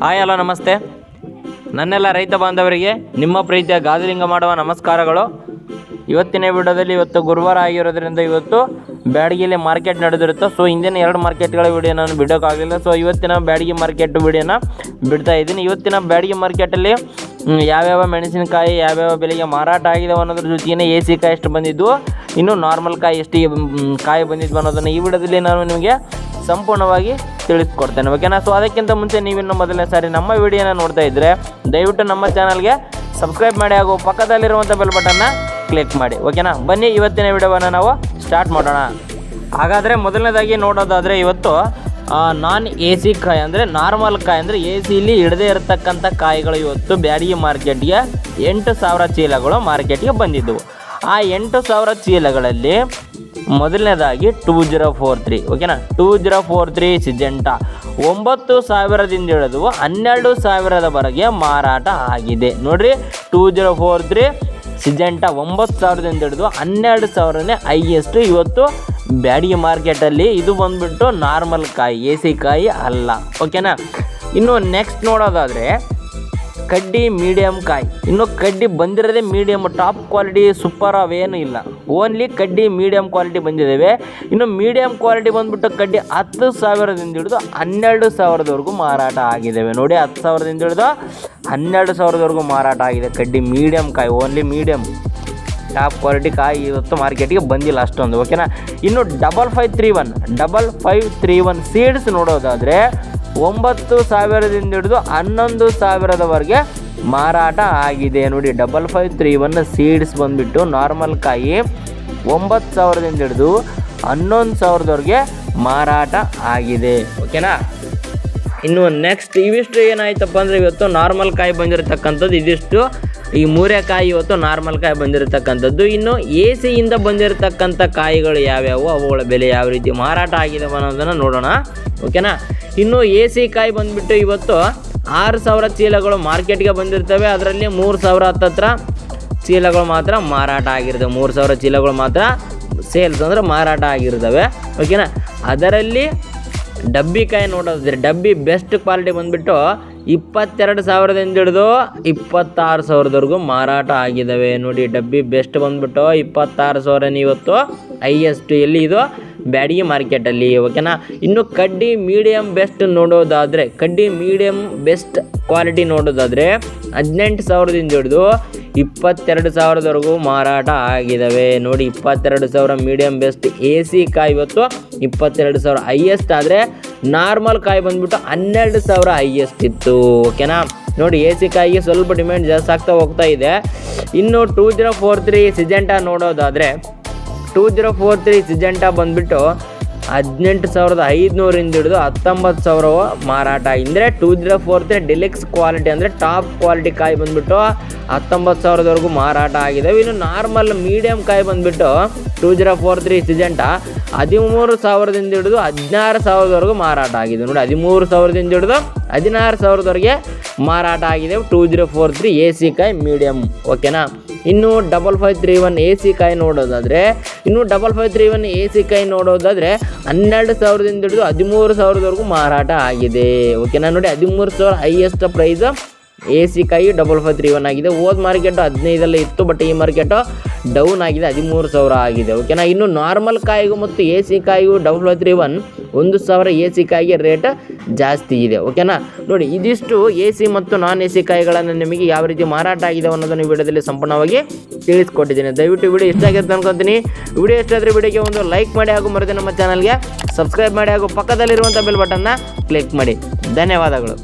Hi, hello, ನಮಸ್ತೆ. ನನ್ನೆಲ್ಲ ರೈತ ಬಾಂಧವರಿಗೆ ನಿಮ್ಮ ಪ್ರೀತಿಯ ಗಾದಲಿಂಗ ಮಾಡುವ ನಮಸ್ಕಾರಗಳು. ಇವತ್ತಿನ ವಿಡಿಯೋದಲ್ಲಿ ಇವತ್ತು ಗುರುವಾರ ಆಗಿರೋದ್ರಿಂದ ಇವತ್ತು ಬ್ಯಾಡಗಿಲಿ ಮಾರ್ಕೆಟ್ ನಡೆದಿರುತ್ತೆ, ಸೊ ಹಿಂದಿನ ಎರಡು ಮಾರ್ಕೆಟ್ಗಳ ವಿಡಿಯೋ ನಾನು ಬಿಡೋಕ್ಕಾಗಲಿಲ್ಲ ಸೊ ಇವತ್ತಿನ ಬ್ಯಾಡಗಿ ಮಾರ್ಕೆಟ್ ವಿಡಿಯೋನ ಬಿಡ್ತಾ ಇದ್ದೀನಿ. ಇವತ್ತಿನ ಬ್ಯಾಡಗಿ ಮಾರ್ಕೆಟಲ್ಲಿ ಯಾವ್ಯಾವ ಮೆಣಸಿನಕಾಯಿ, ಯಾವ್ಯಾವ ಬೆಲೆಗೆ ಮಾರಾಟ ಆಗಿದೆ ಅನ್ನೋದ್ರ ಜೊತೆಗೆ ಎ ಸಿ ಕಾಯಿ ಎಷ್ಟು ಬಂದಿದ್ದು, ಇನ್ನು ನಾರ್ಮಲ್ ಕಾಯಿ ಎಷ್ಟು ಕಾಯಿ ಬಂದಿದ್ವು ಅನ್ನೋದನ್ನು ಈ ವಿಡಿಯೋದಲ್ಲಿ ನಾನು ನಿಮಗೆ ಸಂಪೂರ್ಣವಾಗಿ ತಿಳಿಸ್ಕೊಡ್ತೇನೆ. ಓಕೆನಾ ಸೊ ಅದಕ್ಕಿಂತ ಮುಂಚೆ ನೀವಿನ್ನು ಮೊದಲನೇ ಸಾರಿ ನಮ್ಮ ವಿಡಿಯೋನ ನೋಡ್ತಾ ಇದ್ದರೆ ದಯವಿಟ್ಟು ನಮ್ಮ ಚಾನಲ್ಗೆ ಸಬ್ಸ್ಕ್ರೈಬ್ ಮಾಡಿ ಹಾಗೂ ಪಕ್ಕದಲ್ಲಿರುವಂಥ ಬೆಲ್ ಬಟನ್ನ ಕ್ಲಿಕ್ ಮಾಡಿ. ಓಕೆನಾ ಬನ್ನಿ, ಇವತ್ತಿನ ವಿಡಿಯೋವನ್ನು ನಾವು ಸ್ಟಾರ್ಟ್ ಮಾಡೋಣ. ಹಾಗಾದರೆ ಮೊದಲನೇದಾಗಿ ನೋಡೋದಾದರೆ ಇವತ್ತು ನಾನ್ ಎ ಸಿ ಕಾಯಿ ಅಂದರೆ ನಾರ್ಮಲ್ ಕಾಯಿ ಅಂದರೆ ಎ ಸಿಲಿ ಹಿಡದೇ ಇರತಕ್ಕಂಥ ಕಾಯಿಗಳು ಇವತ್ತು ಬ್ಯಾಡಗಿ ಮಾರ್ಕೆಟ್ಗೆ ಎಂಟು ಸಾವಿರ ಚೀಲಗಳು ಮಾರ್ಕೆಟ್ಗೆ ಬಂದಿದ್ದವು. ಆ ಎಂಟು ಸಾವಿರ ಚೀಲಗಳಲ್ಲಿ ಮೊದಲನೇದಾಗಿ ಟೂ ಜೀರೋ ಫೋರ್ ತ್ರೀ ಓಕೆನಾ two zero four three Syngenta ಒಂಬತ್ತು ಸಾವಿರದಿಂದ ಹಿಡಿದು ಹನ್ನೆರಡು ಸಾವಿರದವರೆಗೆ ಮಾರಾಟ ಆಗಿದೆ. ನೋಡ್ರಿ two zero four three Syngenta ಒಂಬತ್ತು ಸಾವಿರದಿಂದ ಹಿಡಿದು ಹನ್ನೆರಡು ಸಾವಿರನೇ ಹೈಯೆಸ್ಟ್ ಇವತ್ತು ಬ್ಯಾಡಿಗೆ ಮಾರ್ಕೆಟಲ್ಲಿ ಇದು ಬಂದುಬಿಟ್ಟು ನಾರ್ಮಲ್ ಕಾಯಿ ಎ ಸಿ ಕಾಯಿ ಅಲ್ಲ ಓಕೆನಾ ಇನ್ನು ನೆಕ್ಸ್ಟ್ ನೋಡೋದಾದರೆ ಕಡ್ಡಿ ಮೀಡಿಯಮ್ ಕಾಯಿ. ಇನ್ನು ಕಡ್ಡಿ ಬಂದಿರೋದೇ ಮೀಡಿಯಮ್ ಟಾಪ್ ಕ್ವಾಲಿಟಿ ಸೂಪರ್ ಅವೇನು ಇಲ್ಲ. ಓನ್ಲಿ ಕಡ್ಡಿ ಮೀಡಿಯಂ ಕ್ವಾಲಿಟಿ ಬಂದಿದ್ದಾವೆ ಇನ್ನು ಮೀಡಿಯಂ ಕ್ವಾಲಿಟಿ ಬಂದ್ಬಿಟ್ಟು ಕಡ್ಡಿ ಹತ್ತು ಸಾವಿರದಿಂದ ಹಿಡಿದು ಹನ್ನೆರಡು ಸಾವಿರದವರೆಗೂ ಮಾರಾಟ ಆಗಿದ್ದಾವೆ ನೋಡಿ ಹತ್ತು ಸಾವಿರದಿಂದ ಹಿಡಿದು ಹನ್ನೆರಡು ಸಾವಿರದವರೆಗೂ ಮಾರಾಟ ಆಗಿದೆ ಕಡ್ಡಿ ಮೀಡಿಯಂ ಕಾಯಿ ಓನ್ಲಿ ಮೀಡಿಯಮ್ ಟಾಪ್ ಕ್ವಾಲಿಟಿ ಕಾಯಿ ಇವತ್ತು ಮಾರ್ಕೆಟಿಗೆ ಬಂದಿಲ್ಲ ಅಷ್ಟೊಂದು ಓಕೆನಾ ಇನ್ನು double five three one double five three one seeds ನೋಡೋದಾದರೆ ಒಂಬತ್ತು ಸಾವಿರದಿಂದ ಹಿಡಿದು ಹನ್ನೊಂದು ಸಾವಿರದವರೆಗೆ ಮಾರಾಟ ಆಗಿದೆ ನೋಡಿ. Double five three one seeds ಬಂದುಬಿಟ್ಟು ನಾರ್ಮಲ್ ಕಾಯಿ ಒಂಬತ್ತು ಸಾವಿರದಿಂದ ಹಿಡಿದು ಹನ್ನೊಂದು ಸಾವಿರದವರೆಗೆ ಮಾರಾಟ ಆಗಿದೆ. ಓಕೆನಾ? ಇನ್ನು ನೆಕ್ಸ್ಟ್ ಇವಿಷ್ಟು ಏನಾಯ್ತಪ್ಪ ಅಂದರೆ ಇವತ್ತು ನಾರ್ಮಲ್ ಕಾಯಿ ಬಂದಿರತಕ್ಕಂಥದ್ದು ಇದಿಷ್ಟು ಈ ಮೂರೆಕಾಯಿ ಇವತ್ತು ನಾರ್ಮಲ್ ಕಾಯಿ ಬಂದಿರತಕ್ಕಂಥದ್ದು. ಇನ್ನು ಎ ಸಿಯಿಂದ ಬಂದಿರತಕ್ಕಂಥ ಕಾಯಿಗಳು ಯಾವ್ಯಾವು? ಅವುಗಳ ಬೆಲೆ ಯಾವ ರೀತಿ ಮಾರಾಟ ಆಗಿದೆ ಅನ್ನೋದನ್ನು ನೋಡೋಣ. ಓಕೆನಾ? ಇನ್ನು ಎ ಸಿ ಕಾಯಿ ಬಂದುಬಿಟ್ಟು ಇವತ್ತು ಆರು ಸಾವಿರ ಚೀಲಗಳು ಮಾರ್ಕೆಟ್ಗೆ ಬಂದಿರ್ತವೆ. ಅದರಲ್ಲಿ ಮೂರು ಸಾವಿರ ಹತ್ತತ್ರ ಚೀಲಗಳು ಮಾತ್ರ ಮಾರಾಟ ಆಗಿರ್ತವೆ. ಮೂರು ಸಾವಿರ ಚೀಲಗಳು ಮಾತ್ರ ಸೇಲ್ಸ್ ಅಂದರೆ ಮಾರಾಟ ಆಗಿರ್ತವೆ. ಓಕೆನಾ? ಅದರಲ್ಲಿ ಡಬ್ಬಿ ಕಾಯಿ ನೋಡೋದ್ರೆ ಡಬ್ಬಿ ಬೆಸ್ಟ್ ಕ್ವಾಲಿಟಿ ಬಂದುಬಿಟ್ಟು ಇಪ್ಪತ್ತೆರಡು ಸಾವಿರದಿಂದ ಹಿಡಿದು ಇಪ್ಪತ್ತಾರು ಸಾವಿರದವರೆಗೂ ಮಾರಾಟ ಆಗಿದ್ದಾವೆ ನೋಡಿ, ಡಬ್ಬಿ ಬೆಸ್ಟ್ ಬಂದ್ಬಿಟ್ಟು ಇಪ್ಪತ್ತಾರು ಸಾವಿರ ಇವತ್ತು. ಹೈಯೆಸ್ಟ್ ಎಲ್ಲಿ ಇದು? ಬ್ಯಾಡಗಿ ಮಾರ್ಕೆಟಲ್ಲಿ ಓಕೆನಾ ಇನ್ನು ಕಡ್ಡಿ ಮೀಡಿಯಮ್ ಬೆಸ್ಟ್ ನೋಡೋದಾದರೆ, ಕಡ್ಡಿ ಮೀಡಿಯಮ್ ಬೆಸ್ಟ್ ಕ್ವಾಲಿಟಿ ನೋಡೋದಾದರೆ ಹದಿನೆಂಟು ಸಾವಿರದಿಂದ ಹಿಡಿದು ಇಪ್ಪತ್ತೆರಡು ಸಾವಿರದವರೆಗೂ ಮಾರಾಟ ಆಗಿದ್ದಾವೆ ನೋಡಿ, ಇಪ್ಪತ್ತೆರಡು ಸಾವಿರ ಮೀಡಿಯಮ್ ಬೆಸ್ಟ್ ಎ ಸಿ ಕಾಯಿ ಇವತ್ತು ಇಪ್ಪತ್ತೆರಡು ಸಾವಿರ. ಹೈಯೆಸ್ಟ್ ಆದರೆ ನಾರ್ಮಲ್ ಕಾಯಿ ಬಂದ್ಬಿಟ್ಟು ಹನ್ನೆರಡು ಸಾವಿರ ಹೈಯೆಸ್ಟ್ ಇತ್ತು ಓಕೆನಾ ನೋಡಿ ಎ ಸಿ ಕಾಯಿಗೆ ಸ್ವಲ್ಪ ಡಿಮ್ಯಾಂಡ್ ಜಾಸ್ತಿ ಆಗ್ತಾ ಹೋಗ್ತಾ ಇದೆ. ಇನ್ನು two zero four three Syngenta ನೋಡೋದಾದರೆ two zero four three Syngenta ಬಂದುಬಿಟ್ಟು ಹದಿನೆಂಟು ಸಾವಿರದ ಐದುನೂರಿಂದ ಹಿಡಿದು ಹತ್ತೊಂಬತ್ತು ಸಾವಿರ ಮಾರಾಟ. ಅಂದರೆ two zero four three deluxe quality ಅಂದರೆ ಟಾಪ್ ಕ್ವಾಲಿಟಿ ಕಾಯಿ ಬಂದುಬಿಟ್ಟು ಹತ್ತೊಂಬತ್ತು ಸಾವಿರದವರೆಗೂ ಮಾರಾಟ ಆಗಿದ್ದಾವೆ ಇನ್ನು ನಾರ್ಮಲ್ ಮೀಡಿಯಮ್ ಕಾಯಿ ಬಂದುಬಿಟ್ಟು two zero four three Syngenta ಹದಿಮೂರು ಸಾವಿರದಿಂದ ಹಿಡಿದು ಹದಿನಾರು ಸಾವಿರದವರೆಗೂ ಮಾರಾಟ ಆಗಿದೆ. ನೋಡಿ, ಹದಿಮೂರು ಸಾವಿರದಿಂದ ಹಿಡಿದು ಹದಿನಾರು ಸಾವಿರದವರೆಗೆ ಮಾರಾಟ ಆಗಿದೆ. Two zero four three A C ಕಾಯಿ ಮೀಡಿಯಮ್ ಓಕೆನಾ ಇನ್ನು double five three one A C ಕಾಯಿ ನೋಡೋದಾದರೆ, ಇನ್ನು double five three one A C ಕಾಯಿ ನೋಡೋದಾದರೆ ಹನ್ನೆರಡು ಸಾವಿರದಿಂದ ಹಿಡಿದು ಹದಿಮೂರು ಸಾವಿರದವರೆಗೂ ಮಾರಾಟ ಆಗಿದೆ. ಓಕೆನಾ ನೋಡಿ ಹದಿಮೂರು ಸಾವಿರ ಹೈಯೆಸ್ಟ್ ಪ್ರೈಸ್ ಎ ಸಿ ಕಾಯಿ ಡಬಲ್ ಫೈವ್ ತ್ರೀ ಒನ್ ಆಗಿದೆ. ಹೋದ ಮಾರ್ಕೆಟು ಹದಿನೈದಲ್ಲೇ ಇತ್ತು ಬಟ್ ಈ ಮಾರ್ಕೆಟು ಡೌನ್ ಆಗಿದೆ, ಹದಿಮೂರು ಸಾವಿರ ಆಗಿದೆ. ಓಕೆನಾ ಇನ್ನು ನಾರ್ಮಲ್ ಕಾಯಿಗೂ ಮತ್ತು ಎ ಸಿ ಕಾಯಿಗೂ ಡಬಲ್ ತ್ರೀ ಒನ್ ಒಂದು ಸಾವಿರ ಎ ಸಿ ಕಾಯಿಗೆ ರೇಟ್ ಜಾಸ್ತಿ ಇದೆ. ಓಕೆನಾ ನೋಡಿ ಇದಿಷ್ಟು ಎ ಸಿ ಮತ್ತು ನಾನ್ ಎ ಸಿ ಕಾಯಿಗಳನ್ನು ನಿಮಗೆ ಯಾವ ರೀತಿ ಮಾರಾಟ ಆಗಿದೆ ಅನ್ನೋದನ್ನು ವಿಡಿಯೋದಲ್ಲಿ ಸಂಪೂರ್ಣವಾಗಿ ತಿಳಿಸ್ಕೊಟ್ಟಿದ್ದೀನಿ. ದಯವಿಟ್ಟು ವಿಡಿಯೋ ಇಷ್ಟ ಆಗಿರುತ್ತೆ ಅನ್ಕೊತೀನಿ. ವಿಡಿಯೋ ಇಷ್ಟ ಆದರೆ ವಿಡಿಯೋಗೆ ಒಂದು ಲೈಕ್ ಮಾಡಿ ಹಾಗೂ ಮರೆತು ನಮ್ಮ ಚಾನಲ್ಗೆ ಸಬ್ಸ್ಕ್ರೈಬ್ ಮಾಡಿ ಹಾಗೂ ಪಕ್ಕದಲ್ಲಿರುವಂಥ ಬೆಲ್ ಬಟನ್ನ ಕ್ಲಿಕ್ ಮಾಡಿ. ಧನ್ಯವಾದಗಳು.